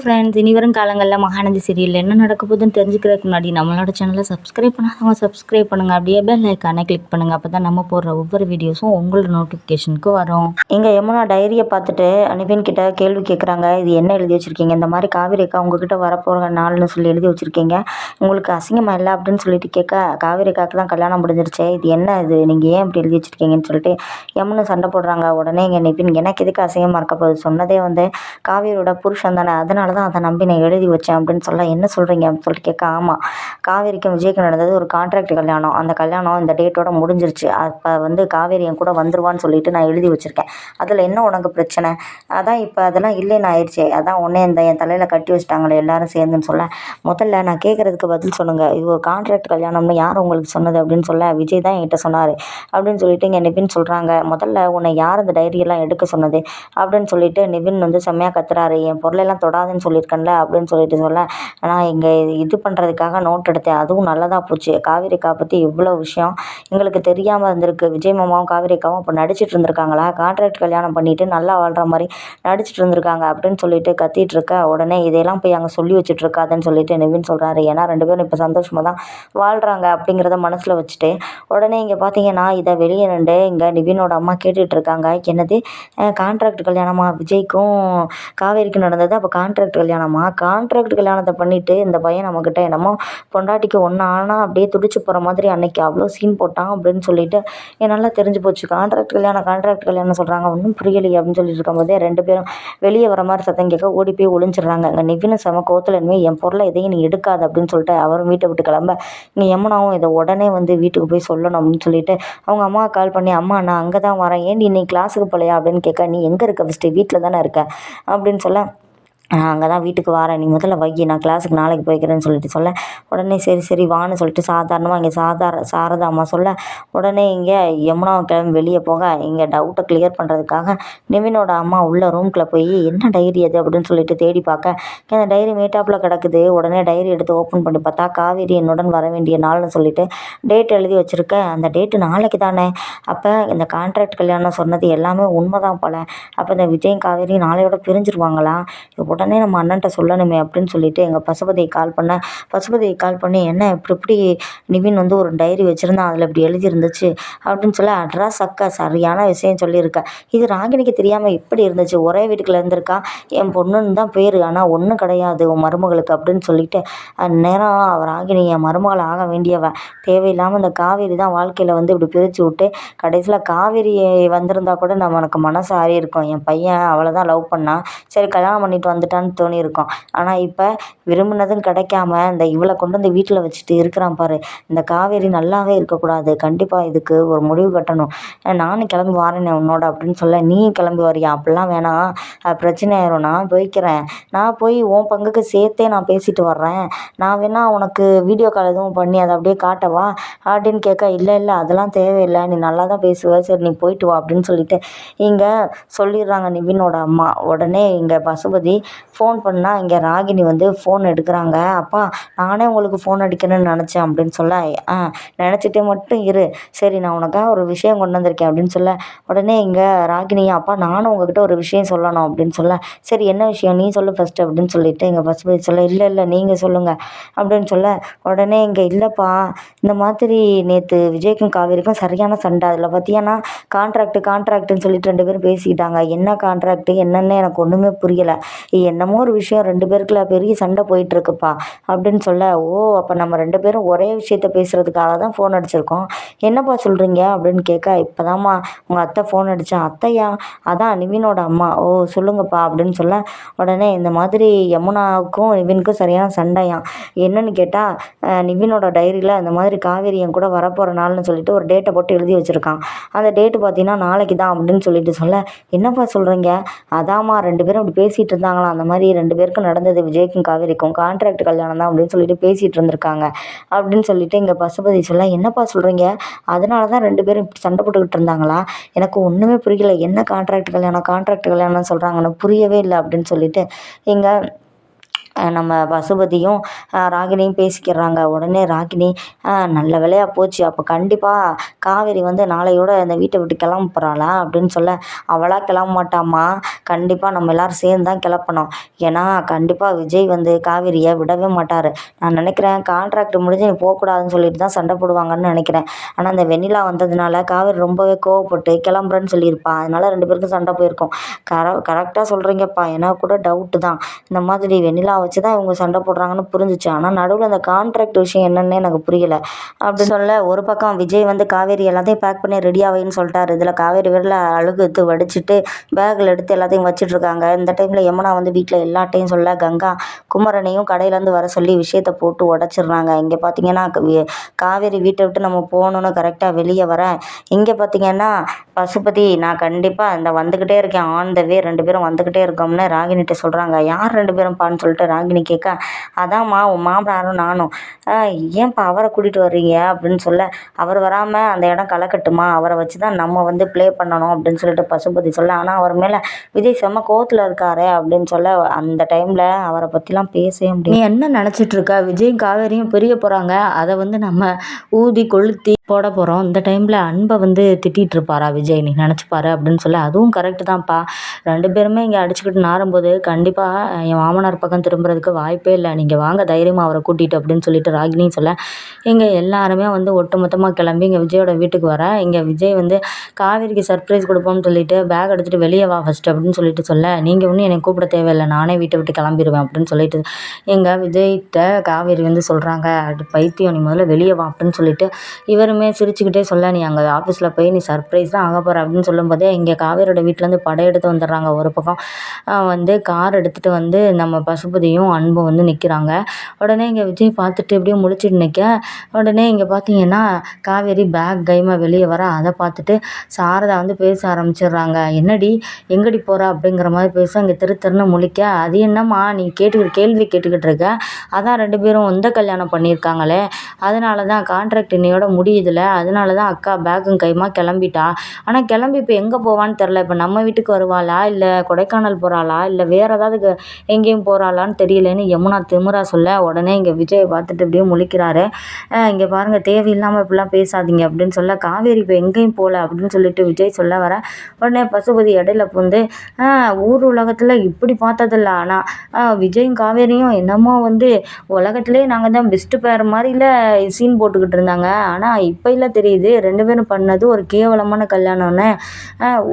Friends இனி வரும் காலங்களில் மகாநதி சீரியல் என்ன நடக்க போகுதுன்னு தெரிஞ்சுக்கிறதுக்கு முன்னாடி நம்மளோட சேனலை சப்ஸ்கிரைப் பண்ணாதவங்க சப்ஸ்கிரைப் பண்ணுங்கள் அப்படியே பெல் ஐக்கானை கிளிக் பண்ணுங்கள் அப்போ தான் நம்ம போடுற ஒவ்வொரு வீடியோஸும் உங்களோட நோட்டிஃபிகேஷனுக்கு வரும். இங்கே யமுனா டைரியை பார்த்துட்டு அனிபின் கிட்ட கேள்வி கேட்குறாங்க இது என்ன எழுதி வச்சுருக்கீங்க? இந்த மாதிரி காவிரிக்கா உங்ககிட்ட வரப்போகிற நாள்னு சொல்லி எழுதி வச்சுருக்கீங்க. உங்களுக்கு அசிங்கமாக இல்லை அப்படின்னு சொல்லிட்டு கேட்க காவிரிக்காக்கு தான் கல்யாணம் முடிஞ்சிருச்சு. இது என்ன இது? நீங்கள் ஏன் இப்படி எழுதி வச்சுருக்கீங்கன்னு சொல்லிட்டு யமுனை சண்டை போடுறாங்க. உடனே இங்கே நிபின் எனக்கு எதுக்கு அசிங்கமாக இருக்க போகுது? சொன்னதே வந்து காவிரியோட புருஷன் தானே. அதனால தான் அதை நம்பி நான் எழுதி வச்சேன் அப்படின்னு சொல்ல என்ன சொல்கிறீங்க அப்படின்னு சொல்லிட்டு கேட்க ஆமாம் காவேரிக்கும் விஜய்க்கு நடந்தது ஒரு கான்ட்ராக்ட் கல்யாணம். அந்த கல்யாணம் இந்த டேட்டோட முடிஞ்சிருச்சு. அப்போ வந்து காவேரி என் கூட வந்துருவான்னு சொல்லிட்டு நான் எழுதி வச்சுருக்கேன். அதில் என்ன உனக்கு பிரச்சனை? அதான் இப்போ அதெல்லாம் இல்லைன்னு ஆயிடுச்சு. அதான் உடனே இந்த என் தலையில் கட்டி வச்சிட்டாங்களே எல்லாரும் சேர்ந்துன்னு சொல்ல. முதல்ல நான் கேட்குறதுக்கு பதில் சொல்லுங்கள் இது ஒரு கான்ட்ராக்ட் கல்யாணம்னு யார் உங்களுக்கு சொன்னது அப்படின்னு சொல்ல விஜய் தான் என்கிட்ட சொன்னார். அப்படின்னு சொல்லிட்டு இங்கே நிபின் சொல்கிறாங்க முதல்ல உன்னை யார் இந்த டைரியெல்லாம் எடுக்க சொன்னது? அப்படின்னு சொல்லிட்டு நிவின் வந்து செம்மையாக கத்துறாரு. என் பொருளெல்லாம் தொடாதுன்னு சொல்லியிருக்கேன்ல அப்படின்னு சொல்லிட்டு சொல்ல ஆனால் இங்கே இது பண்ணுறதுக்காக நோட் எடுத்தேன். அதுவும் நல்லதாக போச்சு. காவேரிக்கா பற்றி இவ்வளோ விஷயம் எங்களுக்கு தெரியாமல் இருந்திருக்கு. விஜய் மாமாவும் காவேரிக்காவும் அப்போ நடிச்சிட்டு இருந்திருக்காங்களா? கான்ட்ராக்ட் கல்யாணம் பண்ணிட்டு நல்லா வாழ்கிற மாதிரி நடிச்சிட்டு இருந்திருக்காங்க அப்படின்னு சொல்லிட்டு கத்திட்டு இருக்க உடனே இதையெல்லாம் போய் அங்கே சொல்லி வச்சுட்டு இருக்காதுன்னு சொல்லிட்டு நிவின் சொல்கிறாரு ஏன்னா ரெண்டு பேரும் இப்போ சந்தோஷமாக தான் வாழ்கிறாங்க அப்படிங்கிறத மனசில் வச்சுட்டு உடனே இங்கே பார்த்தீங்கன்னா இதை வெளியே நின்று இங்கே நிவினோட அம்மா கேட்டுட்டு இருக்காங்க. என்னது? கான்ட்ராக்ட் கல்யாணமா? விஜய்க்கும் காவேரிக்கும் நடந்தது. அப்போ கான்ட்ராக்ட் கல்யாணமா? கான்ட்ராக்ட் கல்யாணத்தை பண்ணிட்டு இந்த பையன் நம்மக்கிட்ட என்னமோ பொண்டாட்டிக்கு ஒன்று ஆனால் அப்படியே துடிச்சு போகிற மாதிரி அன்னைக்கு அவ்வளோ சீன் போட்டான் அப்படின்னு சொல்லிட்டு எனக்கு நல்லா தெரிஞ்சு போச்சு. கான்ட்ராக்ட் கல்யாணம் கான்ட்ராக்ட் கல்யாணம் சொல்கிறாங்க ஒன்றும் புரியலையே அப்படின்னு சொல்லிட்டு இருக்கும்போதே ரெண்டு பேரும் வெளியே வர மாதிரி சத்தம் கேட்க ஓடி போய் ஒளிஞ்சிடுறாங்க. அங்கே நிவின செம கோத்தில் இனிமேல் என் பொருளை எதையும் நீ எடுக்காது அப்படின்னு சொல்லிட்டு அவரும் வீட்டை விட்டு கிளம்ப. இங்கே யமுனாவும் இதை உடனே வந்து வீட்டுக்கு போய் சொல்லணும் அப்படின்னு சொல்லிட்டு அவங்க அம்மா கால் பண்ணி அம்மா நான் அங்கே தான் வரேன். ஏன்டி நீ கிளாஸுக்கு போகலையா அப்படின்னு கேட்க நீ எங்கே இருக்க ஃபஸ்ட்டு வீட்டில் தானே இருக்க? அப்படின்னு சொல்ல நான் அங்கே தான் வீட்டுக்கு வரேன். நீ முதல்ல வை நான் கிளாஸுக்கு நாளைக்கு போய்க்கிறேன்னு சொல்லிட்டு சொல்ல. உடனே சரி சரி வான்னு சொல்லிட்டு சாதாரணமாக இங்கே சாதார சாரதா அம்மா சொல்ல உடனே இங்கே யமுனாவை கிளம்பி வெளியே போக இங்கே டவுட்டை கிளியர் பண்ணுறதுக்காக நிவினோட அம்மா உள்ள ரூம்குள்ளே போய் என்ன டைரி அது? அப்படின்னு சொல்லிட்டு தேடி பார்க்க. அந்த டைரி மேட்டாப்பில் கிடக்குது. உடனே டைரி எடுத்து ஓப்பன் பண்ணி பார்த்தா காவேரி என்னுடன் வர வேண்டிய நாள்னு சொல்லிட்டு டேட் எழுதி வச்சுருக்கேன் அந்த டேட்டு நாளைக்கு தானே. அப்போ இந்த கான்ட்ராக்ட் கல்யாணம் சொன்னது எல்லாமே உண்மை தான் போல். அப்போ இந்த விஜய் காவேரி நாளையோட பிரிஞ்சிருவாங்களா? உடனே நம்ம அண்ணன்ட்ட சொல்லணுமே அப்படின்னு சொல்லிட்டு எங்கள் பசுபதியை கால் பண்ணேன் பசுபதியை கால் பண்ணி என்ன இப்படி இப்படி நிவின் வந்து ஒரு டைரி வச்சுருந்தான் அதில் இப்படி எழுதியிருந்துச்சு? அப்படின்னு சொல்லி அட்ரா அக்கா சரியான விஷயம் சொல்லியிருக்க. இது ராகினிக்கு தெரியாமல் இப்படி இருந்துச்சு. ஒரே வீட்டுக்குள்ள இருந்திருக்கா. என் பொண்ணுன்னு தான் பேர். ஆனால் ஒன்றும் கிடையாது உன் மருமகளுக்கு அப்படின்னு சொல்லிட்டு அந்நேரம் ராகினி என் மருமகள் ஆக வேண்டியவ. தேவையில்லாமல் இந்த காவேரி தான் வாழ்க்கையில் வந்து இப்படி பிரித்து விட்டு கடைசியில் காவேரி வந்திருந்தா கூட நம்ம எனக்கு மனசு ஆறி இருக்கும் என் பையன் அவளை தான் லவ் பண்ணான் சரி கல்யாணம் பண்ணிட்டு வந்துட்டான்னு தோணியிருக்கும். ஆனால் இப்போ விரும்பினதும் கிடைக்காம இந்த இவளை கொண்டு வந்து வீட்டில் வச்சுட்டு இருக்கிறான் பாரு. இந்த காவேரி நல்லாவே இருக்கக்கூடாது. கண்டிப்பாக இதுக்கு ஒரு முடிவு கட்டணும். நானும் கிளம்பி வாரேனே உன்னோட அப்படின்னு சொல்ல நீ கிளம்பி வரியா? அப்படிலாம் வேணாம். பிரச்சனை ஆயிரும். நான் போய்க்கிறேன். நான் போய் உன் பங்குக்கு சேர்த்தே நான் பேசிட்டு வர்றேன். நான் வேணா உனக்கு வீடியோ கால் எதுவும் பண்ணி அதை அப்படியே காட்டவா அப்படின்னு கேட்க இல்லை இல்லை அதெல்லாம் தேவையில்லை. நீ நல்லா தான் பேசுவ. சரி நீ போயிட்டு வா. அப்படின்னு சொல்லிட்டு இங்கே சொல்லிடுறாங்க நிவினோட அம்மா. உடனே இங்கே பசுபதி ஃபோன் பண்ணால் இங்கே ராகினி வந்து ஃபோன் எடுக்கிறாங்க. அப்பா நானே உங்களுக்கு ஃபோன் அடிக்கணும்னு நினச்சேன் அப்படின்னு சொல்ல ஆ நினச்சிட்டே மட்டும் இரு. சரி நான் உனக்காக ஒரு விஷயம் கொண்டு வந்திருக்கேன் அப்படின்னு சொல்ல உடனே இங்கே ராகினி அப்பா நானும் உங்ககிட்ட ஒரு விஷயம் சொல்லணும் அப்படின்னு சொல்ல சரி என்ன விஷயம்? நீ சொல்லு ஃபஸ்ட்டு அப்படின்னு சொல்லிட்டு எங்கள் பசுபதி சொல்ல இல்லை இல்லை நீங்கள் சொல்லுங்கள் அப்படின்னு சொல்ல உடனே இங்கே இல்லைப்பா இந்த மாதிரி நேற்று விஜய்க்கும் காவேரிக்கும் சரியான சண்டை அதில் பார்த்தீங்கன்னா கான்ட்ராக்ட் கான்ட்ராக்ட்னு சொல்லிட்டு ரெண்டு பேரும் பேசிக்கிட்டாங்க. என்ன கான்ட்ராக்டு என்னென்னு எனக்கு ஒன்றுமே புரியலை. என்னமோ ஒரு விஷயம் ரெண்டு பேருக்குள்ள பெரிய சண்டை போயிட்டுருக்குப்பா அப்படின்னு சொல்ல ஓ அப்போ நம்ம ரெண்டு பேரும் ஒரே விஷயத்த பேசுகிறதுக்காக தான் ஃபோன் அடிச்சிருக்கோம். என்னப்பா சொல்கிறீங்க அப்படின்னு கேட்க இப்போதாம்மா உங்கள் அத்தை ஃபோன் அடித்தான் அத்தையா அதான் நிவினோட அம்மா. ஓ சொல்லுங்கப்பா. அப்படின்னு சொல்ல உடனே இந்த மாதிரி யமுனாவுக்கும் நிவினுக்கும் சரியான சண்டையாம் என்னன்னு கேட்டால் நிவினோட டைரியில் இந்த மாதிரி காவேரி என் கூட வரப்போகிற நாள்னு சொல்லிட்டு ஒரு டேட்டை போட்டு எழுதி வச்சுருக்கான். அந்த டேட்டு பார்த்தீங்கன்னா நாளைக்கு தான் அப்படின்னு சொல்லிட்டு சொல்ல என்னப்பா சொல்கிறீங்க அதாம்மா ரெண்டு பேரும் அப்படி பேசிகிட்டு இருந்தாங்களாம் அந்த மாதிரி ரெண்டு பேருக்கும் நடந்தது விஜய்க்கும் காவேரிக்கும். கான்ட்ராக்ட் கல்யாணம் தான் அப்படின்னு சொல்லிட்டு பேசிகிட்டு இருந்திருக்காங்க. அப்படின்னு சொல்லிட்டு இங்கே பசுபதி சொல்ல என்னப்பா சொல்கிறீங்க அதனால தான் ரெண்டு பேரும் இப்படி சண்டை போட்டுக்கிட்டு இருந்தாங்களா? எனக்கு ஒன்றுமே புரியல. என்ன கான்ட்ராக்ட் கல்யாணம்? கான்ட்ராக்ட் கல்யாணம் சொல்கிறாங்கன்னு புரியவே இல்லை. அப்படின்னு சொல்லிட்டு இங்கே நம்ம பசுபதியும் ராகினியும் பேசிக்கிறாங்க. உடனே ராகினி நல்ல வேலையாக போச்சு. அப்போ கண்டிப்பாக காவேரி வந்து நாளையோட இந்த வீட்டை விட்டு கிளம்ப போகிறாளா அப்படின்னு சொல்ல அவளாக கிளம்ப மாட்டாம்மா கண்டிப்பாக நம்ம எல்லோரும் சேர்ந்து தான் கிளப்பணும். ஏன்னா கண்டிப்பாக விஜய் வந்து காவேரியை விடவே மாட்டார். நான் நினைக்கிறேன் கான்ட்ராக்ட் முடிஞ்சு நீ போகக்கூடாதுன்னு சொல்லிட்டு தான் சண்டை போடுவாங்கன்னு நினைக்கிறேன். ஆனால் அந்த வெண்ணிலா வந்ததுனால காவேரி ரொம்பவே கோவப்பட்டு கிளம்புறேன்னு சொல்லியிருப்பா. அதனால் ரெண்டு பேருக்கும் சண்டை போயிருக்கோம். கர கரெக்டாக சொல்கிறீங்கப்பா எனக்கு கூட டவுட்டு தான். இந்த மாதிரி வெண்ணிலா வச்சு தான் இவங்க சண்டை போடுறாங்கன்னு புரிஞ்சிச்சு. ஆனால் நடுவில் அந்த கான்ட்ராக்ட் விஷயம் என்னன்னு எனக்கு புரியலை. அப்படின்னு சொல்ல ஒரு பக்கம் விஜய் வந்து காவேரி எல்லாத்தையும் பேக் பண்ணி ரெடி வைன்னு சொல்லிட்டாரு. இதில் காவேரி வீட்டில் அழுகுத்து வடிச்சிட்டு பேக்கில் எடுத்து எல்லாத்தையும் வச்சிட்டு இருக்காங்க. இந்த டைமில் யமுனா வந்து வீட்டில் எல்லாட்டையும் சொல்ல கங்கா குமரனையும் கடையிலேருந்து வர சொல்லி விஷயத்தை போட்டு உடச்சிடுறாங்க. இங்கே பார்த்தீங்கன்னா க- வி- காவேரி வீட்டை விட்டு நம்ம போகணுன்னு கரெக்டாக வெளியே வரேன் இங்கே பார்த்தீங்கன்னா பசுபதி நான் கண்டிப்பாக இந்த வந்துக்கிட்டே இருக்கேன். ஆன் த வே ரெண்டு பேரும் வந்துக்கிட்டே இருக்கோம்னு ராகினிட்ட சொல்கிறாங்க யார் ரெண்டு பேரும் பான்னு சொல்லிட்டு ராகினி கேட்க அதாம்மா உன் மாமனாரும் நானும். "ஆ, ஏன்ப்பா அவரை கூட்டிகிட்டு வர்றீங்க? அப்படின்னு சொல்ல அவர் வராமல் அந்த இடம் கலக்கட்டுமா? அவரை வச்சு தான் நம்ம வந்து ப்ளே பண்ணணும் அப்படின்னு சொல்லிட்டு பசுபதி சொல்ல ஆனால் அவர் மேலே விஜய் செம்ம கோவத்தில் இருக்காரே அப்படின்னு சொல்ல அந்த டைமில் அவரை பற்றிலாம் பேசவே முடியும் நீ என்ன நினச்சிட்டு இருக்க? விஜயும் காவேரியும் பிரிய போகிறாங்க அதை வந்து நம்ம ஊதி கொளுத்தி போட போகிறோம் இந்த டைமில் அன்பை வந்து திட்டிகிட்டு இருப்பாரா விஜய்? நீ நினச்சிப்பாரு அப்படின்னு சொல்லி அதுவும் கரெக்டு தான்ப்பா. ரெண்டு பேருமே இங்கே அடிச்சுக்கிட்டு நாரும்போது கண்டிப்பாக என் மாமனார் பக்கம் திரும்புறதுக்கு வாய்ப்பே இல்லை. நீங்கள் வாங்க தைரியமாக அவரை கூட்டிகிட்டு அப்படின்னு சொல்லிட்டு ராகினியும் சொல்ல இங்கே எல்லாருமே வந்து ஒட்டுமொத்தமாக கிளம்பி இங்கே விஜயோட வீட்டுக்கு வர. இங்கே விஜய் வந்து காவேரிக்கு சர்ப்ரைஸ் கொடுப்போம்னு சொல்லிட்டு பேக் எடுத்துகிட்டு வெளியே வா ஃபஸ்ட்டு அப்படின்னு சொல்லிட்டு சொல்ல நீங்கள் ஒன்றும் என்னை கூப்பிட தேவையில்லை. நானே வீட்டை விட்டு கிளம்பிடுவேன் அப்படின்னு சொல்லிட்டு எங்கள் விஜய்கிட்ட காவேரி வந்து சொல்கிறாங்க பைத்தியம் நீ முதல்ல வெளியே வா அப்படின்னு சொல்லிட்டு எல்லாருமே சிரிச்சுக்கிட்டே சொல்ல நீ அங்கே ஆஃபீஸில் போய் நீ சர்ப்ரைஸ் தான் ஆக போகிற அப்படின்னு சொல்லும்போதே இங்கே காவேரியோட வீட்டிலேருந்து படையெடுத்து வந்துடுறாங்க ஒரு பக்கம். வந்து கார் எடுத்துகிட்டு வந்து நம்ம பசுபதியும் அன்பும் வந்து நிற்கிறாங்க உடனே இங்கே விஜய் பார்த்துட்டு இப்படியே முழிச்சிட்டு நிற்க உடனே இங்கே பார்த்தீங்கன்னா காவேரி பேக் கைமா வெளியே வர அதை பார்த்துட்டு சாரதா வந்து பேச ஆரம்பிச்சிடுறாங்க. என்னடி எங்கடி போகிற அப்படிங்கிற மாதிரி பேச இங்கே திரு திருன்னு முழிக்க. அது என்னம்மா நீ கேட்டுக்கிட்டு கேள்வி கேட்டுக்கிட்டு இருக்க? அதான் ரெண்டு பேரும் இந்த கல்யாணம் பண்ணியிருக்காங்களே. அதனால தான் கான்ட்ராக்ட் இன்னையோட முடியுதுல அதனால தான் அக்கா பேக்கும் கைமா கிளம்பிட்டா. ஆனால் கிளம்பி இப்போ எங்கே போவான்னு தெரில இப்போ நம்ம வீட்டுக்கு வருவாளா? இல்லை கொடைக்கானல் போகிறாளா இல்லை வேறு ஏதாவது எங்கேயும் போகிறாளான்னு தெரியலன்னு யமுனா திமுறா சொல்ல உடனே இங்கே விஜய் பார்த்துட்டு அப்படியே முழிக்கிறாரு. இங்கே பாருங்கள் தேவையில்லாமல் இப்படிலாம் பேசாதீங்க அப்படின்னு சொல்ல காவேரி இப்போ எங்கேயும் போகல அப்படின்னு சொல்லிட்டு விஜய் சொல்ல வர உடனே பசுபதி இடையில புந்து ஊர் உலகத்தில் இப்படி பார்த்ததில்ல. ஆனால் விஜயும் காவேரியும் என்னமோ வந்து உலகத்திலே நாங்கள் தான் பெஸ்ட்டு பேர் மாதிரில சீன் போட்டுக்கிட்டு இருந்தாங்க. ஆனால் இப்போல்லாம் தெரியுது ரெண்டு பேரும் பண்ணது ஒரு கேவலமான கல்யாணம்னு.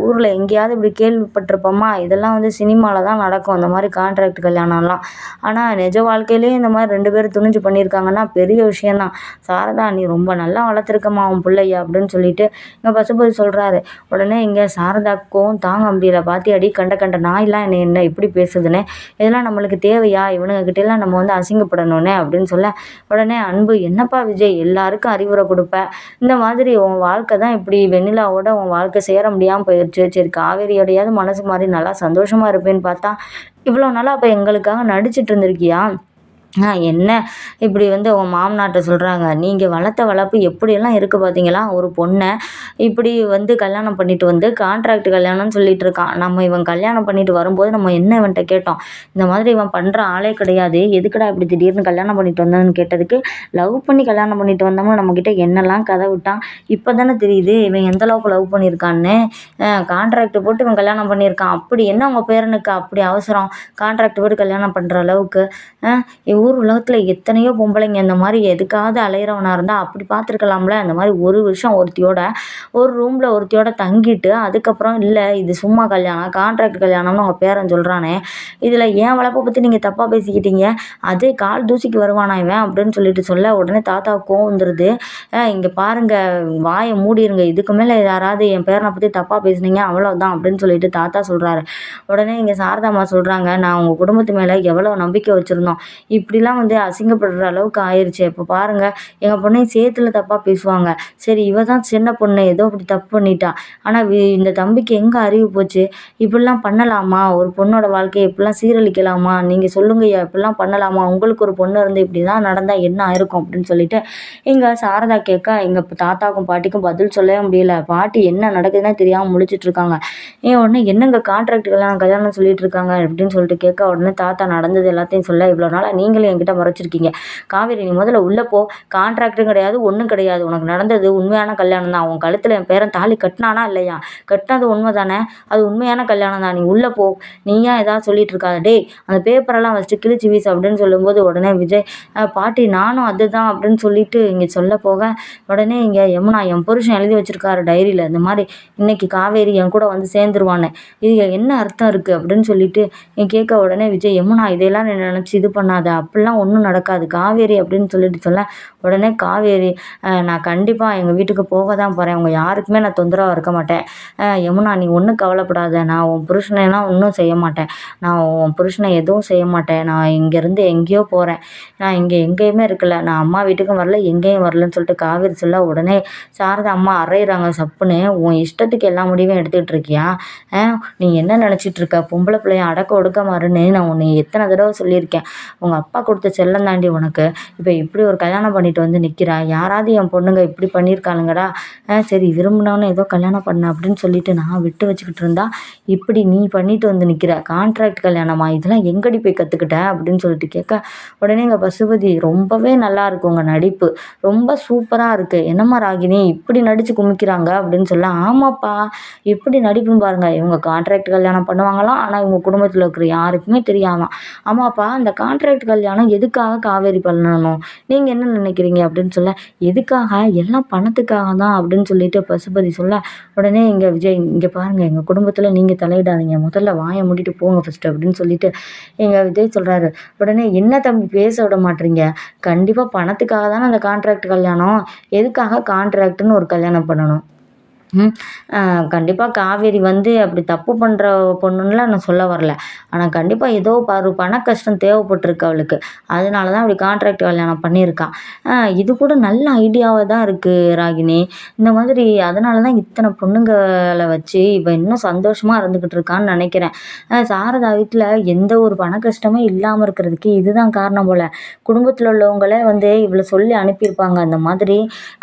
ஊரில் எங்கேயாவது இப்படி கேள்விப்பட்டிருப்போமா? இதெல்லாம் வந்து சினிமாவில் தான் நடக்கும் அந்த மாதிரி கான்ட்ராக்ட் கல்யாணம்லாம். ஆனால் நிஜ வாழ்க்கையிலேயே இந்த மாதிரி ரெண்டு பேரும் துணிஞ்சு பண்ணியிருக்காங்கன்னா பெரிய விஷயந்தான் சாரதா நீ ரொம்ப நல்லா வளர்த்துருக்கம்மா உன் பிள்ளைய அப்படின்னு சொல்லிட்டு இங்கே பசுபதி சொல்கிறாரு உடனே இங்கே சாரதாக்கும் தாங்க முடியல. பாத்தியாடி கண்ட கண்ட நாயெல்லாம் என்னை என்ன இப்படி பேசுதுன்னு? இதெல்லாம் நம்மளுக்கு தேவையா? இவனுங்க கிட்டேலாம் நம்ம வந்து அசிங்கப்படணும்னே அப்படின்னு சொல்ல உடனே அன்பு என்னப்பா விஜய் எல்லாருக்கும் அறிவுரை கொடுப்பேன் இந்த மாதிரி உன் வாழ்க்கை தான் இப்படி வெண்ணிலாவோட உன் வாழ்க்கை சேர முடியாமல் போயிடுச்சு சரி காவேரியோடையாவது மனசு மாதிரி நல்லா சந்தோஷமாக இருப்பேன்னு பார்த்தா இவ்வளோ நாளாக அப்போ எங்களுக்காக நடிச்சிட்டு இருந்திருக்கியா? என்ன இப்படி வந்து உன் மாமனார்ட்ட சொல்கிறாங்க நீங்கள் வளர்த்த வளர்ப்பு எப்படியெல்லாம் இருக்குது பார்த்தீங்களா ஒரு பொண்ணை இப்படி வந்து கல்யாணம் பண்ணிட்டு வந்து கான்ட்ராக்ட் கல்யாணம்னு சொல்லிட்டு இருக்கான். நம்ம இவன் கல்யாணம் பண்ணிட்டு வரும்போது நம்ம என்ன இவன்கிட்ட கேட்டோம்? இந்த மாதிரி இவன் பண்ணுற ஆளே கிடையாது. எதுக்குடா இப்படி திடீர்னு கல்யாணம் பண்ணிட்டு வந்தான்னு கேட்டதுக்கு லவ் பண்ணி கல்யாணம் பண்ணிட்டு வந்தோம்னா நம்மக்கிட்ட என்னெல்லாம் கதை விட்டான்? இப்போ தானே தெரியுது இவன் எந்த அளவுக்கு லவ் பண்ணியிருக்கான்னு. கான்ட்ராக்ட் போட்டு இவன் கல்யாணம் பண்ணியிருக்கான். அப்படி என்ன உங்கள் பேரனுக்கு அப்படி அவசரம்? கான்ட்ராக்ட் போட்டு கல்யாணம் பண்ணுற அளவுக்கு ஊர் உலகத்தில் எத்தனையோ பொம்பளைங்க இந்த மாதிரி எதுக்காவது அலையிறவனா இருந்தால் அப்படி பார்த்துருக்கலாம்ல. அந்த மாதிரி ஒரு வருஷம் ஒருத்தியோட ஒரு ரூமில் ஒருத்தியோட தங்கிட்டு அதுக்கப்புறம் இல்லை இது சும்மா கல்யாணம் கான்ட்ராக்ட் கல்யாணம்னு அவங்க பேரன் சொல்கிறானே இதில் என் வளர்ப்பை பற்றி நீங்கள் தப்பாக பேசிக்கிட்டீங்க? அதே கால் தூசிக்கு வருவானா இவன் அப்படின்னு சொல்லிட்டு சொல்ல உடனே தாத்தா கோவம் வந்துடுது இங்கே பாருங்கள் வாயை மூடிருங்க இதுக்கு மேலே யாராவது என் பேரனை பற்றி தப்பாக பேசுனீங்க அவ்வளோதான் அப்படின்னு சொல்லிட்டு தாத்தா சொல்கிறாரு உடனே இங்கே சாரதாம்மா சொல்கிறாங்க நான் உங்கள் குடும்பத்து மேலே எவ்வளோ நம்பிக்கை வச்சுருந்தோம். இப்படி இப்படிலாம் வந்து அசிங்கப்படுற அளவுக்கு ஆயிடுச்சு இப்போ பாருங்கள் எங்கள் பொண்ணையும் சேத்துல தப்பாக பேசுவாங்க. சரி இவ தான் சின்ன பொண்ணு ஏதோ இப்படி தப்பு பண்ணிட்டா. ஆனால் இந்த தம்பிக்கு எங்கே அறிவு போச்சு? இப்படிலாம் பண்ணலாமா? ஒரு பொண்ணோட வாழ்க்கையை இப்படிலாம் சீரழிக்கலாமா? நீங்கள் சொல்லுங்கய்யா இப்படிலாம் பண்ணலாமா? உங்களுக்கு ஒரு பொண்ணு இருந்து இப்படி தான் நடந்தால் என்ன ஆயிருக்கும் அப்படின்னு சொல்லிட்டு எங்கள் சாரதா கேட்க எங்கள் தாத்தாக்கும் பாட்டிக்கும் பதில் சொல்லவே முடியல. பாட்டி என்ன நடக்குதுன்னே தெரியாமல் முழிச்சிட்டு இருக்காங்க. ஏன் உடனே என்னங்க கான்ட்ராக்ட் கல்யாணம் கல்யாணம் சொல்லிட்டு இருக்காங்க அப்படின்னு சொல்லிட்டு கேட்க உடனே தாத்தா நடந்தது எல்லாத்தையும் சொல்ல இவ்வளோ நாளாக நீங்கள் நீங்களும் என்கிட்ட மறைச்சிருக்கீங்க. காவேரி நீ முதல்ல உள்ளே போ. கான்ட்ராக்டும் கிடையாது ஒன்றும் கிடையாது. உனக்கு நடந்தது உண்மையான கல்யாணம் தான். உன் கழுத்தில் என் பேரன் தாலி கட்டினானா இல்லையா? கட்டினது உண்மை தானே அது உண்மையான கல்யாணம் தான். நீ உள்ளே போ. நீயா ஏதாவது சொல்லிட்டு இருக்காத? டேய் அந்த பேப்பரெல்லாம் வச்சுட்டு கிழிச்சு வீசு அப்படின்னு சொல்லும்போது உடனே விஜய் பாட்டி நானும் அதுதான் அப்படின்னு சொல்லிட்டு இங்கே சொல்ல போக உடனே இங்கே யமுனா என் புருஷன் எழுதி வச்சிருக்காரு டைரியில் இந்த மாதிரி இன்னைக்கு காவேரி என் கூட வந்து சேர்ந்துருவான்னு. இது என்ன அர்த்தம் இருக்குது அப்படின்னு சொல்லிட்டு நீ கேட்க உடனே விஜய் யமுனா இதையெல்லாம் நினச்சி இது பண்ணாத அப்படிலாம் ஒன்றும் நடக்காது. காவேரி அப்படின்னு சொல்லிட்டு சொல்ல உடனே காவேரி நான் கண்டிப்பாக எங்கள் வீட்டுக்கு போக தான் போகிறேன் உங்கள் யாருக்குமே நான் தொந்தரவாக இருக்க மாட்டேன். யமுனா நீ ஒன்றும் கவலைப்படாத. நான் உன் புருஷனைலாம் ஒன்றும் செய்ய மாட்டேன். நான் உன் புருஷனை எதுவும் செய்ய மாட்டேன். நான் இங்கேருந்து எங்கேயோ போகிறேன் நான் இங்கே எங்கேயுமே இருக்கல. நான் அம்மா வீட்டுக்கும் வரல. எங்கேயும் வரலன்னு சொல்லிட்டு காவேரி சொல்ல உடனே சாரதா அம்மா அரையிறாங்க சப்புன்னு. உன் இஷ்டத்துக்கு எல்லா முடிவும் எடுத்துக்கிட்டு இருக்கியா? நீ என்ன நினச்சிட்டு இருக்க? பொம்பளை பிள்ளைய அடக்க ஒடுக்க மாறுன்னு நான் உன்னை எத்தனை தடவை சொல்லியிருக்கேன். உங்கள் அப்பா அப்பா கொடுத்த செல்லம் தாண்டி உனக்கு. இப்போ இப்படி ஒரு கல்யாணம் பண்ணிட்டு வந்து நிற்கிறா யாராவது என் பொண்ணுங்க இப்படி பண்ணியிருக்காளுங்கடா. ஆ சரி விரும்பினவனே ஏதோ கல்யாணம் பண்ண அப்படின்னு சொல்லிட்டு நான் விட்டு வச்சுக்கிட்டு இருந்தா இப்படி நீ பண்ணிட்டு வந்து நிற்கிற கான்ட்ராக்ட் கல்யாணமா? இதெல்லாம் எங்கடி போய் கற்றுக்கிட்ட அப்படின்னு சொல்லிட்டு கேட்க உடனே எங்கள் பசுபதி ரொம்பவே நல்லா இருக்கு உங்கள் நடிப்பு. ரொம்ப சூப்பராக இருக்குது என்னம்மா ராகினி இப்படி நடித்து குமிக்கிறாங்க அப்படின்னு சொல்ல ஆமாப்பா எப்படி நடிப்புன்னு பாருங்கள் இவங்க கான்ட்ராக்ட் கல்யாணம் பண்ணுவாங்களாம் ஆனால் இவங்க குடும்பத்தில் இருக்கிற யாருக்குமே தெரியாமல் ஆமாப்பா அந்த கான்ட்ராக்ட் கல்யாணம் ஆனால் எதுக்காக காவேரி பண்ணணும் நீங்கள் என்ன நினைக்கிறீங்க அப்படின்னு சொல்ல எதுக்காக? எல்லாம் பணத்துக்காக தான் அப்படின்னு சொல்லிட்டு பசுபதி சொல்ல உடனே இங்கே விஜய் இங்கே பாருங்கள் எங்கள் குடும்பத்தில் நீங்கள் தலையிடாதீங்க. முதல்ல வாயை மூடிட்டு போங்க ஃபஸ்ட்டு அப்படின்னு சொல்லிட்டு எங்கள் விஜய் சொல்கிறாரு உடனே என்ன தம்பி பேச விட மாட்டீங்க? கண்டிப்பாக பணத்துக்காக தானே அந்த கான்ட்ராக்ட் கல்யாணம். எதுக்காக கான்ட்ராக்ட்னு ஒரு கல்யாணம் பண்ணணும்? கண்டிப்பாக காவேரி வந்து அப்படி தப்பு பண்ணுற பொண்ணுன்னுலாம் நான் சொல்ல வரல. ஆனால் கண்டிப்பாக ஏதோ ஒரு பண கஷ்டம் தேவைப்பட்டிருக்கு அவளுக்கு. அதனால தான் அப்படி கான்ட்ராக்ட் கல்யாணம் பண்ணியிருக்கா. இது கூட நல்ல ஐடியாவாக தான் இருக்குது ராகினி. இந்த மாதிரி அதனால தான் இத்தனை பொண்ணுங்களை வச்சு இப்போ இன்னும் சந்தோஷமாக இருந்துக்கிட்டு இருக்கான்னு நினைக்கிறேன். சாரதா வீட்டில் எந்த ஒரு பண கஷ்டமே இல்லாமல் இருக்கிறதுக்கு இதுதான் காரணம் போல். குடும்பத்தில் உள்ளவங்களே வந்து இவ்வளோ சொல்லி அனுப்பியிருப்பாங்க. அந்த மாதிரி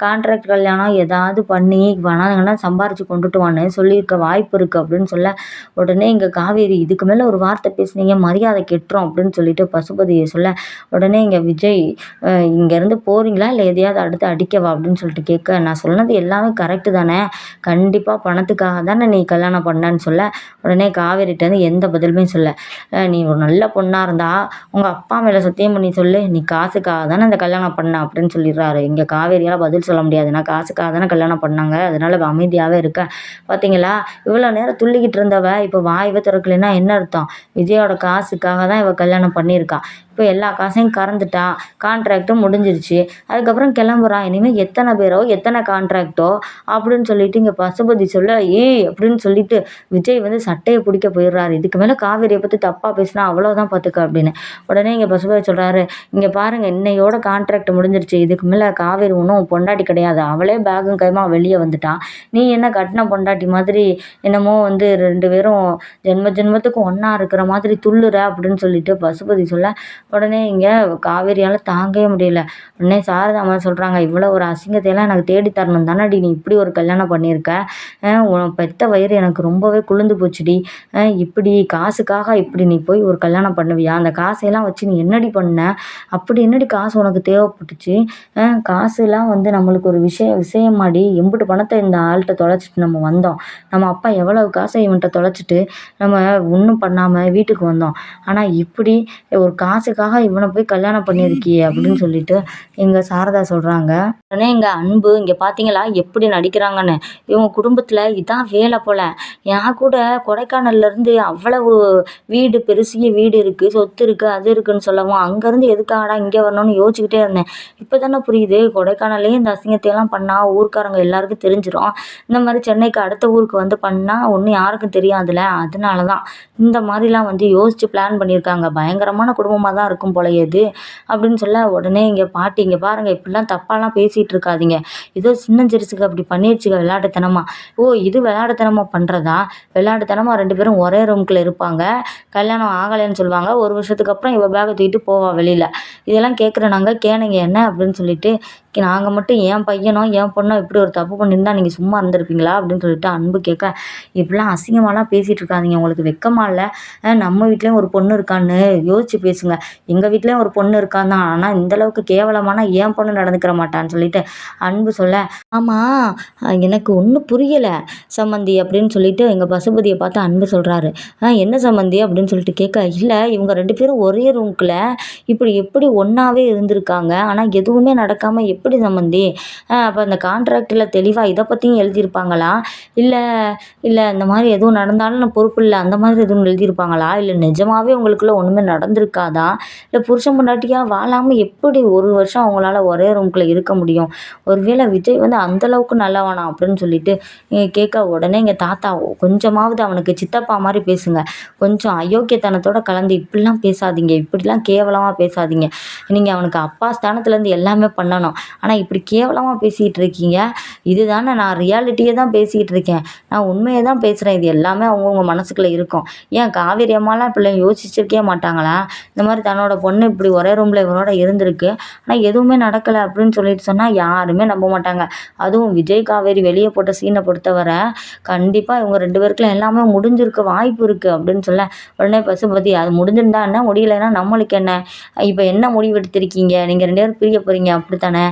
கான்ட்ராக்ட் கல்யாணம் ஏதாவது பண்ணி பணம் சம்பாரித்து கொண்டுட்டு வான்னு சொல்லியிருக்க வாய்ப்பு இருக்குது அப்படின்னு சொல்ல உடனே இங்கே காவேரி இதுக்கு மேலே ஒரு வார்த்தை பேசுனீங்க மரியாதை கெட்டுரும் அப்படின்னு சொல்லிட்டு பசுபதியை சொல்ல உடனே இங்கே விஜய் இங்கேருந்து போகிறீங்களா இல்லை எதையாவது அடுத்து அடிக்கவா அப்படின்னு சொல்லிட்டு கேட்க நான் சொன்னது எல்லாமே கரெக்டு தானே கண்டிப்பாக பணத்துக்காக தானே நீ கல்யாணம் பண்ணேன்னு சொல்ல. உடனே காவேரிட்டேருந்து எந்த பதிலுமே சொல்ல. நீ ஒரு நல்ல பொண்ணாக இருந்தா உங்கள் அப்பா மேலே சத்தியம் பண்ணி சொல்லு நீ காசுக்காக தானே அந்த கல்யாணம் பண்ண அப்படின்னு சொல்லிடுறாரு. இங்கே காவேரியால் பதில் சொல்ல முடியாது. நான் காசுக்காக தானே கல்யாணம் பண்ணாங்க. அதனால அமைதியாகவே இருக்க. பார்த்தீங்களா இவ்வளோ நேரம் துள்ளிக்கிட்டு இருந்தவ இப்போ வாய்வை திறக்கலைன்னா என்ன அர்த்தம்? விஜயோட காசுக்காக தான் இவள் கல்யாணம் பண்ணியிருக்கா. இப்போ எல்லா காசையும் கறந்துட்டா கான்ட்ராக்டும் முடிஞ்சிருச்சு. அதுக்கப்புறம் கிளம்புறான் இனிமேல் எத்தனை பேரோ எத்தனை கான்ட்ராக்டோ அப்படின்னு சொல்லிட்டு இங்கே பசுபதி சொல்ல ஏய் அப்படின்னு சொல்லிட்டு விஜய் வந்து சட்டையை பிடிக்க போயிடுறாரு. இதுக்கு மேலே காவேரியை பற்றி தப்பாக பேசினா அவ்வளோதான் பார்த்துக்க அப்படின்னு. உடனே இங்கே பசுபதி சொல்கிறாரு இங்கே பாருங்கள் இன்னையோட கான்ட்ராக்ட் முடிஞ்சிருச்சு. இதுக்கு மேலே காவேரி ஒன்றும் பொண்டாட்டி கிடையாது. அவளே பேகும் கைமா வெளியே வந்துட்டான் நீ என்ன கட்டின பொண்டாட்டி மாதிரி என்னமோ வந்து ரெண்டு பேரும் ஜென்ம ஜென்மத்துக்கு ஒன்றா இருக்கிற மாதிரி துள்ளுற? அப்படின்னு சொல்லிட்டு பசுபதி சொல்ல உடனே இங்கே காவேரியால் தாங்கவே முடியல. உடனே சாரதா அம்மா சொல்கிறாங்க இவ்வளோ ஒரு அசிங்கத்தையெல்லாம் எனக்கு தேடி தரணும். தானடி நீ இப்படி ஒரு கல்யாணம் பண்ணியிருக்க? உன் பெத்த வயிறு எனக்கு ரொம்பவே குளிர்ந்து போச்சுடி. இப்படி காசுக்காக இப்படி நீ போய் ஒரு கல்யாணம் பண்ணுவியா? அந்த காசையெல்லாம் வச்சு நீ என்னடி பண்ண? அப்படி என்னடி காசு உனக்கு தேவைப்பட்டுச்சு? காசுலாம் வந்து நம்மளுக்கு ஒரு விஷயம் விஷயமாடி. எம்புட்டு பணத்தை இந்த ஆள்கிட்ட தொலைச்சிட்டு நம்ம வந்தோம். நம்ம அப்பா எவ்வளவு காசை இவன்கிட்ட தொலைச்சிட்டு நம்ம ஒன்றும் பண்ணாமல் வீட்டுக்கு வந்தோம். ஆனால் இப்படி ஒரு காசுக்காக இவனை போய் கல்யாணம் பண்ணியிருக்கியே அப்படின்னு சொல்லிட்டு எங்கள் சாரதா சொல்கிறாங்க உடனே எங்கள் அன்பு இங்கே பார்த்தீங்களா எப்படி நடிக்கிறாங்கன்னு. இவங்க குடும்பத்தில் இதான் வேலை போல். என் கூட கொடைக்கானல்லேருந்து அவ்வளவு வீடு பெருசிய வீடு இருக்குது சொத்து இருக்குது அது இருக்குன்னு சொல்லவும் அங்கேருந்து எதுக்காகடா இங்கே வரணும்னு யோசிச்சுக்கிட்டே இருந்தேன். இப்போ தானே புரியுது கொடைக்கானல்லையும் இந்த அசிங்கத்தையெல்லாம் பண்ணால் ஊருக்காரங்க எல்லாருக்கும் தெரிஞ்சிடும் இந்த மாதிரி சென்னைக்கு அடுத்த ஊருக்கு வந்து பண்ணால் ஒன்றும் யாருக்கும் தெரியாதுல்ல. அதனால தான் இந்த மாதிரிலாம் வந்து யோசித்து பிளான் பண்ணியிருக்காங்க. பயங்கரமான குடும்பமாக தான் இருக்கும் போல இது அப்படின்னு சொல்ல உடனே இங்கே பாட்டி இங்கே பாருங்கள் இப்படிலாம் தப்பாலாம் பேசிகிட்டு இருக்காதீங்க. ஏதோ சின்னஞ்சிரிச்சுக்கு அப்படி பண்ணிடுச்சுங்க விளையாட்டுத்தனமா. ஓ இது விளையாட்டுத்தனமா பண்ணுறதா விளையாட்டுத்தனமா ரெண்டு பேரும் ஒரே ரூம்குள்ளே இருப்பாங்க. கல்யாணம் ஆகலைன்னு சொல்லுவாங்க. ஒரு வருஷத்துக்கு அப்புறம் இவள் பேக்கை தூக்கிட்டு போவா வெளியில். இதெல்லாம் கேட்குற நாங்கள் கேளுங்க என்ன? அப்படின்னு சொல்லிட்டு நாங்கள் மட்டும் என் பையனோ என் பொண்ணோ இப்படி ஒரு தப்பு பண்ணியிருந்தா நீங்கள் சும்மா இருந்திருப்பீங்களா அப்படின்னு சொல்லிட்டு அன்பு கேட்க இப்படிலாம் அசிங்கமாலாம் பேசிகிட்டு இருக்காதீங்க உங்களுக்கு வெக்கமாக இல்லை. நம்ம வீட்லேயும் ஒரு பொண்ணு இருக்கான்னு யோசிச்சு பேசுங்க. எங்கள் வீட்லேயும் ஒரு பொண்ணு இருக்கான் தான் ஆனால் இந்த அளவுக்கு கேவலமான என் பொண்ணு நடந்துக்கிற மாட்டான்னு சொல்லிட்டு அன்பு சொல்ல ஆமாம் எனக்கு ஒன்றும் புரியலை சம்மந்தி அப்படின்னு சொல்லிட்டு எங்கள் பசுபதியை பார்த்து அன்பு சொல்கிறாரு ஆ என்ன சம்மந்தி அப்படின்னு சொல்லிட்டு கேட்க இல்லை இவங்க ரெண்டு பேரும் ஒரே ரூம்குள்ள இப்படி எப்படி ஒன்றாவே இருந்திருக்காங்க. ஆனால் எதுவுமே நடக்காமல் எப்படி சம்மந்தி அப்போ அந்த கான்ட்ராக்டில் தெளிவாக இதை பற்றியும் எழுதியிருப்பாங்களா? இல்லை இல்லை இந்த மாதிரி எதுவும் நடந்தாலும் நான் பொறுப்பு இல்லை அந்த மாதிரி எதுவும் எழுதியிருப்பாங்களா? இல்லை நிஜமாகவே உங்களுக்குள்ள ஒன்றுமே நடந்திருக்காதா? இல்லை புருஷன் பொண்டாட்டியாக வாழாமல் எப்படி ஒரு வருஷம் அவங்களால ஒரே ரூம்குள்ளே இருக்க முடியும்? ஒருவேளை விஜய் வந்து அந்தளவுக்கு நல்லவானா நல்லவனா அப்படின்னு சொல்லிட்டு கேட்க உடனே எங்கள் தாத்தா கொஞ்சமாவது அவனுக்கு சித்தப்பா மாதிரி பேசுங்க. கொஞ்சம் அயோக்கியத்தனத்தோட கலந்து இப்படிலாம் பேசாதீங்க இப்படிலாம் கேவலமாக பேசாதீங்க. நீங்கள் அவனுக்கு அப்பா ஸ்தானத்துலேருந்து எல்லாமே பண்ணணும். ஆனால் இப்படி கேவலமாக பேசிகிட்டு இருக்கீங்க இது தானே நான் ரியாலிட்டியை தான் பேசிக்கிட்டு இருக்கேன் நான் உண்மையை தான் பேசுகிறேன் இது எல்லாமே அவங்கவுங்க மனசுக்குள்ளே இருக்கும். ஏன் காவேரி அம்மாலாம் பிள்ளைங்க யோசிச்சிருக்கே மாட்டாங்களா? இந்த மாதிரி தன்னோட பொண்ணு இப்படி ஒரே ரூமில் இவனோட இருந்திருக்கு. ஆனால் எதுவுமே நடக்கலை அப்படின்னு சொல்லிட்டு சொன்னால் யாருமே நம்ப மாட்டாங்க. அதுவும் விஜய் காவேரி வெளியே போட்ட சீனை பொறுத்தவரை கண்டிப்பாக இவங்க ரெண்டு பேருக்குள்ள எல்லாமே முடிஞ்சிருக்க வாய்ப்பு இருக்குது அப்படின்னு சொல்ல உடனே பசுபதி அது முடிஞ்சிருந்தா என்ன? முடியலைன்னா நம்மளுக்கு என்ன? இப்போ என்ன முடிவு எடுத்திருக்கீங்க? நீங்கள் ரெண்டு பேரும் பிரிய போகிறீங்க அப்படித்தானே?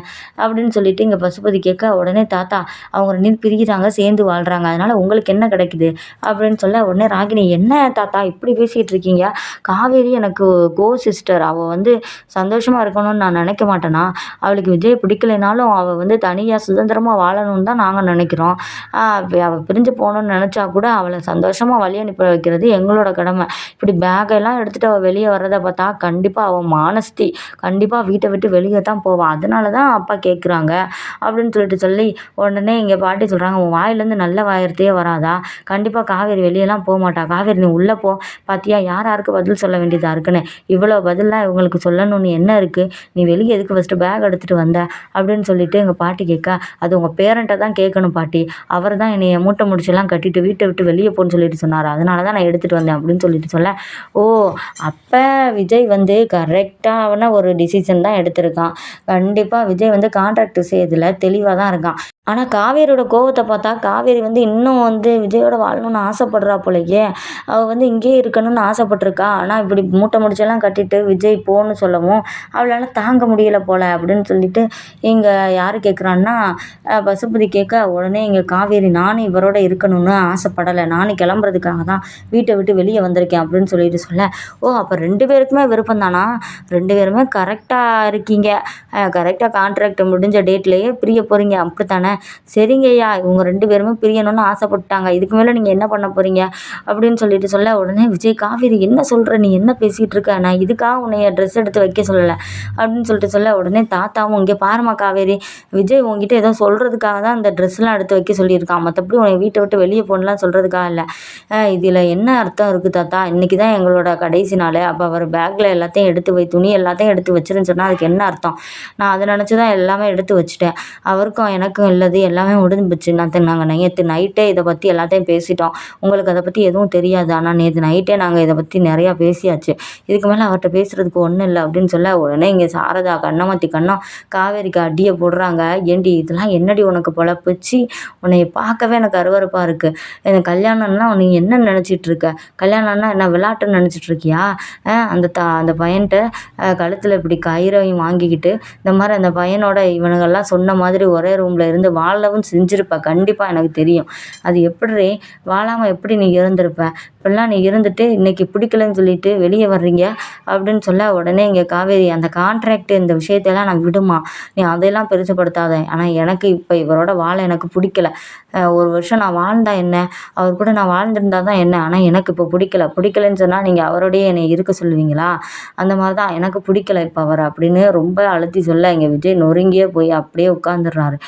அப்படின்னு சொல்லிட்டு இங்கே பசுபதி கேட்க உடனே தாத்தா அவங்க ரெண்டு பிரிகிறாங்க சேர்ந்து வாழ்கிறாங்க அதனால் உங்களுக்கு என்ன கிடைக்குது? அப்படின்னு சொல்ல உடனே ராகினி என்ன தாத்தா இப்படி பேசிகிட்டு இருக்கீங்க? காவேரி எனக்கு கோ சிஸ்டர். அவள் வந்து சந்தோஷமாக இருக்கணும்னு நான் நினைக்க மாட்டேனா? அவளுக்கு விஜய் பிடிக்கலைனாலும் அவள் வந்து தனியாக சுதந்திரமாக வாழணும்னு தான் நாங்கள் நினைக்கிறோம். அவள் பிரிஞ்சு போகணுன்னு நினச்சா கூட அவளை சந்தோஷமாக வழி அனுப்பி வைக்கிறது எங்களோட கடமை. இப்படி பேக்கெல்லாம் எடுத்துகிட்டு அவள் வெளியே வர்றதை பார்த்தா கண்டிப்பாக அவள் மானஸ்தி கண்டிப்பாக வீட்டை விட்டு வெளியே தான் போவாள் அதனால தான் அப்பா கேட்குறாங்க அப்படின்னு சொல்லிட்டு சொல்லி உடனே இங்கே பாட்டி சொல்கிறாங்க உன் வாயிலேருந்து நல்ல வாயிரத்தையே வராதா? கண்டிப்பாக காவேரி வெளியெல்லாம் போக மாட்டா. காவேரி நீ உள்ளே போ. பார்த்தியா யார் யாருக்கு பதில் சொல்ல வேண்டியதாக இருக்குன்னு? இவ்வளோ பதிலாக இவங்களுக்கு சொல்லணும்னு என்ன இருக்குது நீ வெளியே எதுக்கு ஃபஸ்ட்டு பேக் எடுத்துகிட்டு வந்த? அப்படின்னு சொல்லிட்டு எங்கள் பாட்டி கேட்க அது உங்கள் பேரண்ட்டை தான் கேட்கணும் பாட்டி. அவர் தான் என்னை மூட்டை முடிச்செல்லாம் கட்டிட்டு வீட்டை விட்டு வெளியே போன்னு சொல்லிட்டு சொன்னார். அதனால தான் நான் எடுத்துகிட்டு வந்தேன் அப்படின்னு சொல்லிட்டு சொல்ல ஓ அப்போ விஜய் வந்து கரெக்டான ஒரு டிசிஷன் தான் எடுத்திருக்கான். கண்டிப்பாக விஜய் வந்து கான்ட்ராக்ட் விஷயத்தில் தெளிவாக தான் இருக்கான். ஆனால் காவேரியோட கோவத்தை பார்த்தா காவேரி வந்து இன்னும் வந்து விஜயோட வாழணும்னு ஆசைப்படுறா போலயே. அவள் வந்து இங்கேயே இருக்கணும்னு ஆசைப்பட்ருக்கா ஆனால் இப்படி மூட்டை முடிச்செல்லாம் கட்டிட்டு விஜய் போன்னு சொல்லவும் அவளால் தாங்க முடியலை போல் அப்படின்னு சொல்லிட்டு இங்கே யார் கேட்குறான்னா பசுபதி கேட்க உடனே இங்கே காவேரி நானும் இவரோட இருக்கணும்னு ஆசைப்படலை. நானும் கிளம்புறதுக்காக தான் வீட்டை விட்டு வெளியே வந்திருக்கேன் அப்படின்னு சொல்லிட்டு சொல்ல ஓ அப்போ ரெண்டு பேருக்குமே விருப்பம் தானா? ரெண்டு பேருமே கரெக்டாக இருக்கீங்க. கரெக்டாக கான்ட்ராக்ட் முடிஞ்ச டேட்லேயே பிரிய போகிறீங்க அப்படி தானே சரிங்கய்யா இவங்க ரெண்டு பேருமே பிரியணும்னு ஆசைப்பட்டாங்க. இதுக்கு மேலே நீங்கள் என்ன பண்ண போகிறீங்க அப்படின்னு சொல்லிட்டு சொல்ல உடனே விஜய் காவேரி என்ன சொல்கிற நீ என்ன பேசிகிட்டு இருக்க? நான் இதுக்காக உன்னைய ட்ரெஸ் எடுத்து வைக்க சொல்லலை. அப்படின்னு சொல்லிட்டு சொல்ல உடனே தாத்தாவும் இங்கே பாருமா காவேரி. விஜய் உங்ககிட்ட ஏதோ சொல்கிறதுக்காக தான் அந்த ட்ரெஸ்லாம் எடுத்து வைக்க சொல்லியிருக்கான். மற்றபடி உன்னை வீட்டை விட்டு வெளியே போகணும்லாம் சொல்கிறதுக்காக இல்லை. இதில் என்ன அர்த்தம் இருக்குது தாத்தா? இன்றைக்கி தான் எங்களோட கடைசி நாள். அப்போ அவர் பேக்கில் எல்லாத்தையும் எடுத்து வை துணி எல்லாத்தையும் எடுத்து வச்சிருன்னு சொன்னால் அதுக்கு என்ன அர்த்தம்? நான் அதை நினச்சி தான் எல்லாமே எடுத்து வச்சுட்டேன். அவருக்கும் எனக்கும் இல்லை உள்ளது எல்லாமே முடிஞ்சிச்சு. நேற்று நாங்கள் நேற்று நைட்டே இதை பற்றி எல்லாத்தையும் பேசிட்டோம். உங்களுக்கு அதை பற்றி எதுவும் தெரியாது. ஆனால் நேற்று நைட்டே நாங்கள் இதை பற்றி நிறையா பேசியாச்சு. இதுக்கு மேலே அவர்கிட்ட பேசுகிறதுக்கு ஒன்றும் இல்லை அப்படின்னு சொல்ல உடனே இங்கே சாரதா கண்ணமாத்தி கண்ணம் காவேரிக்கு அடியை போடுறாங்க. ஏண்டி இதெல்லாம் என்னடி உனக்கு பொழப்புச்சு உன்னை பார்க்கவே எனக்கு அருவறுப்பாக இருக்குது எனக்கு கல்யாணம்னா நீ என்ன நினச்சிட்டு இருக்க? கல்யாணம்னா என்ன விளாட்டுன்னு நினச்சிட்டு இருக்கியா? அந்த த அந்த பையன்கிட்ட கழுத்தில் இப்படி கயிறையும் வாங்கிக்கிட்டு இந்த மாதிரி அந்த பையனோட இவனுங்கெல்லாம் சொன்ன மாதிரி ஒரே ரூமில் இருந்து வாழவும் செஞ்சுருப்ப. கண்டிப்பாக எனக்கு தெரியும். அது எப்படி வாழாமல் எப்படி நீ இருந்திருப்ப? இப்படிலாம் நீ இருந்துட்டு இன்றைக்கி பிடிக்கலன்னு சொல்லிட்டு வெளியே வர்றீங்க? அப்படின்னு சொல்ல உடனே இங்கே காவேரி அந்த கான்ட்ராக்ட் இந்த விஷயத்தையெல்லாம் நான் விடுமா? நீ அதையெல்லாம் பெருசுப்படுத்தாத ஆனால் எனக்கு இப்போ இவரோட வாழ எனக்கு பிடிக்கல. ஒரு வருஷம் நான் வாழ்ந்தா என்ன? அவர் கூட நான் வாழ்ந்திருந்தா தான் என்ன? ஆனால் எனக்கு இப்போ பிடிக்கல. பிடிக்கலன்னு சொன்னால் நீங்கள் அவரோடையே என்னை இருக்க சொல்லுவீங்களா? அந்த மாதிரி தான் எனக்கு பிடிக்கல இப்போ அவர் அப்படின்னு ரொம்ப அழுத்தி சொல்ல இங்கே விஜய் நொறுங்கியே போய் அப்படியே உட்காந்துடுறாரு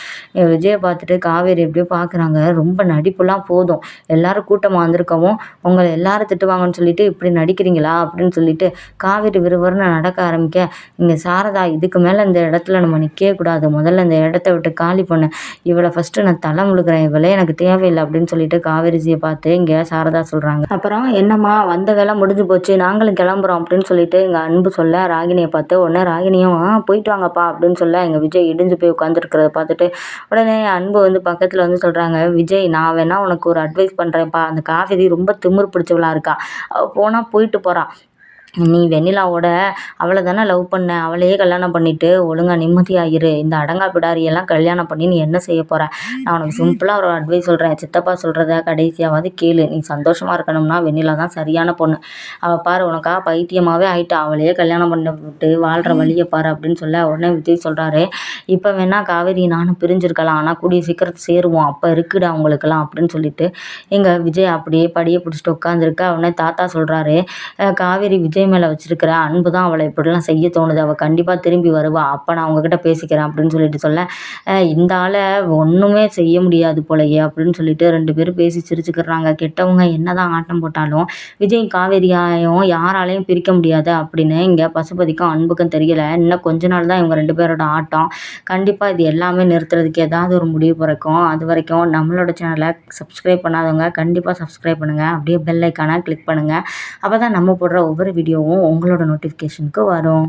விஜயை பார்த்துட்டு காவேரி எப்படியோ பார்க்குறாங்க. ரொம்ப நடிப்புலாம் போதும். எல்லாரும் கூட்டமாக வந்திருக்கவும் உங்களை எல்லாரும் திட்டுவாங்கன்னு சொல்லிட்டு இப்படி நடிக்கிறீங்களா? அப்படின்னு சொல்லிட்டு காவேரி விறுவிறுன்னு நடக்க ஆரம்பிக்க இங்கே சாரதா இதுக்கு மேலே இந்த இடத்துல நம்ம நிற்கவே கூடாது. முதல்ல இந்த இடத்த விட்டு காலி பண்ண. இவளை ஃபஸ்ட்டு நான் தலை முழுக்கிறேன் இவளே எனக்கு தேவையில்லை. அப்படின்னு சொல்லிட்டு காவேரிஜியை பார்த்து இங்கே சாரதா சொல்கிறாங்க அப்புறம் என்னம்மா வந்த வேலை முடிஞ்சு போச்சு. நாங்களும் கிளம்புறோம். அப்படின்னு சொல்லிட்டு எங்கள் அன்பு சொல்ல ராகினியை பார்த்து உடனே ராகினியும் போயிட்டு வாங்கப்பா. அப்படின்னு சொல்ல எங்கள் விஜய் இடிஞ்சு போய் உட்காந்துருக்கிறத பார்த்துட்டு உடனே அன்பு வந்து பக்கத்தில் வந்து சொல்கிறாங்க விஜய் நான் வேணால் உனக்கு ஒரு அட்வைஸ் பண்ணுறேன்ப்பா அந்த காவேரி ரொம்ப திமிரு பிடிச்சவளா இருக்கா. அவள் போனால் போயிட்டு போகிறான் நீ வெண்ணிலாவோட அவளை தானே லவ் பண்ண? அவளையே கல்யாணம் பண்ணிட்டு ஒழுங்கா நிம்மதியாக இரு இந்த அடங்கா பிடாரியெல்லாம் கல்யாணம் பண்ணி நீ என்ன செய்ய போகிற நான் உனக்கு சிம்பிளாக ஒரு அட்வைஸ் சொல்கிறேன் சித்தப்பா சொல்கிறத கடைசியாவது கேளு. நீ சந்தோஷமாக இருக்கணும்னா வெண்ணிலா தான் சரியான பொண்ணு. அவள் பாரு உனக்கா பைத்தியமாகவே ஆயிட்டா. அவளையே கல்யாணம் பண்ண விட்டு வாழ்கிற வழியை பாரு அப்படின்னு சொல்ல உடனே விஜய் சொல்கிறாரு இப்போ வேணால் காவேரி நானும் பிரிஞ்சிருக்கலாம். ஆனால் கூடிய சீக்கிரத்து சேருவோம். அப்போ இருக்குடா அவங்களுக்கெல்லாம் அப்படின்னு சொல்லிட்டு. எங்கள் விஜய் அப்படியே படியை பிடிச்சிட்டு உட்காந்துருக்க உடனே தாத்தா சொல்கிறாரு காவேரி விஜய் மேலே வச்சிருக்கிற அன்பு தான் அவளை இப்படிலாம் செய்ய தோணுது. அவள் கண்டிப்பாக திரும்பி வருவா. அப்போ நான் அவங்கக்கிட்ட பேசிக்கிறேன் அப்படின்னு சொல்லிட்டு சொல்ல இந்த ஆளை ஒன்றுமே செய்ய முடியாது போலயே அப்படின்னு சொல்லிட்டு ரெண்டு பேரும் பேசி சிரிச்சுக்கிறாங்க கெட்டவங்க என்னதான் ஆட்டம் போட்டாலும் விஜய் காவேரியாயும் யாராலையும் பிரிக்க முடியாது அப்படின்னு இங்கே பசுபதிக்கும் அன்புக்கும் தெரியல. இன்னும் கொஞ்ச நாள் தான் இவங்க ரெண்டு பேரோட ஆட்டம். கண்டிப்பாக இது எல்லாமே நிறுத்துறதுக்கு ஏதாவது ஒரு முடிவு பிறக்கும். அது வரைக்கும் நம்மளோட சேனலை சப்ஸ்கிரைப் பண்ணாதவங்க கண்டிப்பாக சப்ஸ்கிரைப் பண்ணுங்கள் அப்படியே பெல் ஐக்கானை கிளிக் பண்ணுங்கள் அப்போ தான் நம்ம போடுற ஒவ்வொரு வீடியோ வீடியோவும் உங்களோட நோட்டிஃபிகேஷனுக்கு வரும்.